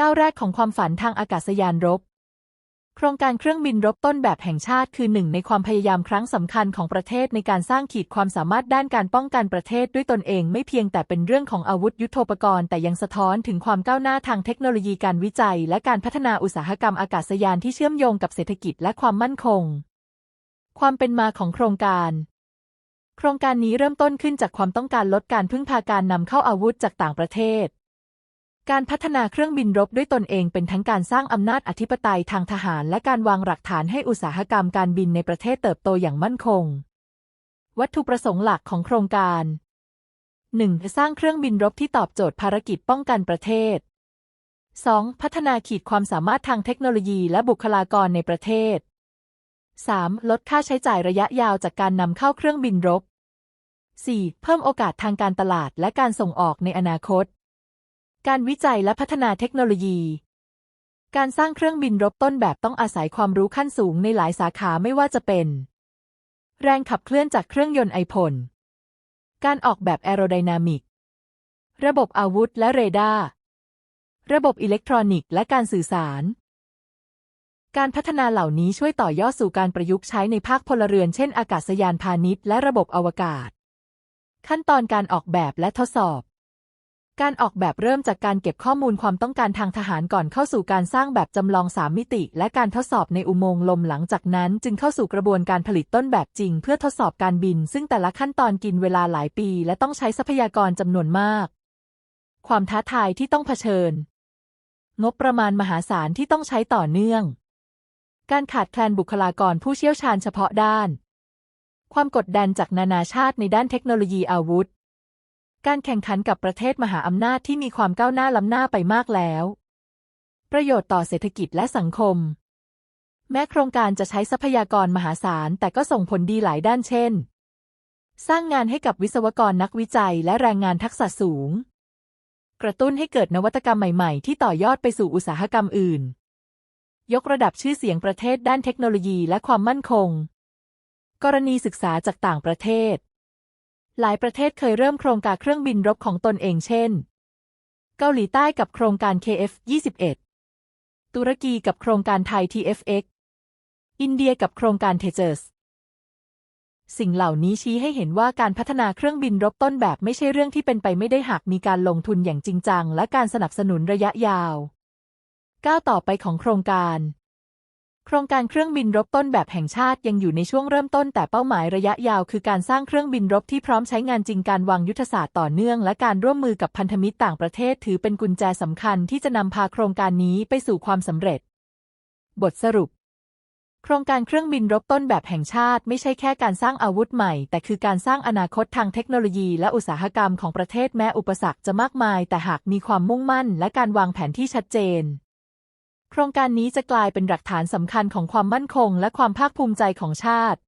ก้าวแรกของความฝันทางอากาศยานรบ โครงการเครื่องบินรบต้นแบบแห่งชาติคือหนึ่งในความพยายามครั้งสำคัญของประเทศในการสร้างขีดความสามารถด้านการป้องกันประเทศด้วยตนเองไม่เพียงแต่เป็นเรื่องของอาวุธยุโทโธปกรณ์แต่ยังสะท้อนถึงความก้าวหน้าทางเทคโนโลยีการวิจัย และการพัฒนาอุตสาหกรรมอากาศยานที่เชื่อมโยงกับเศรษฐกิจและความมั่นคง ความเป็นมาของโครงการโครงการนี้เริ่มต้นขึ้นจากความต้องการลดการพึ่งพาการนำเข้าอาวุธจากต่างประเทศ การพัฒนาเครื่องบินรบด้วยตนเองเป็นทั้งการสร้างอำนาจอธิปไตยทางทหาร และการวางหลักฐานให้อุตสาหกรรมการบินในประเทศเติบโตอย่างมั่นคง วัตถุประสงค์หลักของโครงการ 1. สร้างเครื่องบินรบที่ตอบโจทย์ภารกิจป้องกันประเทศ 2. พัฒนาขีดความสามารถทางเทคโนโลยีและบุคลากรในประเทศ 3. ลดค่าใช้จ่ายระยะยาวจากการนำเข้าเครื่องบินรบ 4. เพิ่มโอกาสทางการตลาดและการส่งออกในอนาคต การวิจัยและพัฒนาเทคโนโลยี การสร้างเครื่องบินรบต้นแบบต้องอาศัยความรู้ขั้นสูงในหลายสาขาไม่ว่าจะเป็น แรงขับเคลื่อนจากเครื่องยนต์ไอพล การออกแบบแอโรไดนามิก ระบบอาวุธและเรดาร์ ระบบอิเล็กทรอนิกส์และการสื่อสาร การพัฒนาเหล่านี้ช่วยต่อยอดสู่การประยุกต์ใช้ในภาคพลเรือนเช่นอากาศยานพาณิชย์และระบบอวกาศ ขั้นตอนการออกแบบและทดสอบ การออกแบบเริ่มจากการเก็บข้อมูลความต้องการทางทหารก่อนเข้าสู่การสร้างแบบจำลองสามมิติ และการทดสอบในอุโมงค์ลมหลังจากนั้น จึงเข้าสู่กระบวนการผลิตต้นแบบจริง เพื่อทดสอบการบิน ซึ่งแต่ละขั้นตอนกินเวลาหลายปี และต้องใช้ทรัพยากรจำนวนมาก ความท้าทายที่ต้องเผชิญ งบประมาณมหาศาลที่ต้องใช้ต่อเนื่อง การขาดแคลนบุคลากรผู้เชี่ยวชาญเฉพาะด้าน ความกดดันจากนานาชาติในด้านเทคโนโลยีอาวุธ การแข่งขันกับประเทศมหาอำนาจที่มีความก้าวหน้าล้ำหน้าไปมากแล้ว ประโยชน์ต่อเศรษฐกิจและสังคม แม้โครงการจะใช้ทรัพยากรมหาศาล แต่ก็ส่งผลดีหลายด้านเช่น สร้างงานให้กับวิศวกรนักวิจัยและแรงงานทักษะสูง กระตุ้นให้เกิดนวัตกรรมใหม่ๆ ที่ต่อยอดไปสู่อุตสาหกรรมอื่น ยกระดับชื่อเสียงประเทศด้านเทคโนโลยีและความมั่นคง กรณีศึกษาจากต่างประเทศ หลายประเทศเคยเริ่มโครงการเครื่องบินรบของตนเองเช่น เกาหลีใต้กับโครงการ KF-21 ตุรกีกับโครงการไทย TFX อินเดียกับโครงการ Tejas สิ่งเหล่านี้ชี้ให้เห็นว่าการพัฒนาเครื่องบินรบต้นแบบไม่ใช่เรื่องที่เป็นไปไม่ได้หากมีการลงทุนอย่างจริงจัง และการสนับสนุนระยะยาว ก้าวต่อไปของโครงการ ครงการเครื่องบินรบต้นแบบแห่งชาติยังอยู่ในช่วงเริ่มต้นแต่เป้าหมายระยะยาวคือการสร้างเครื่องบินรบที่พร้อมใช้งานจริงการวางยุทธศาสตร์ต่อเนื่อง และการร่วมมือกับพันธมิตรต่างประเทศถือเป็นกุญแจสำคัญที่จะนำพาโครงการนี้ไปสู่ความสำเร็จ บทสรุป โครงการเครื่องบินรบต้นแบบแห่งชาติ ไม่ใช่แค่การสร้างอาวุธใหม่ แต่คือการสร้างอนาคตทางเทคโนโลยีและอุตสาหกรรมของประเทศแม้อุปสรรคจะมากมาย แต่หากมีความมุ่งมั่น และการวางแผนที่ชัดเจน โครงการนี้จะกลายเป็นหลักฐานสำคัญของความมั่นคงและความภาคภูมิใจของชาติ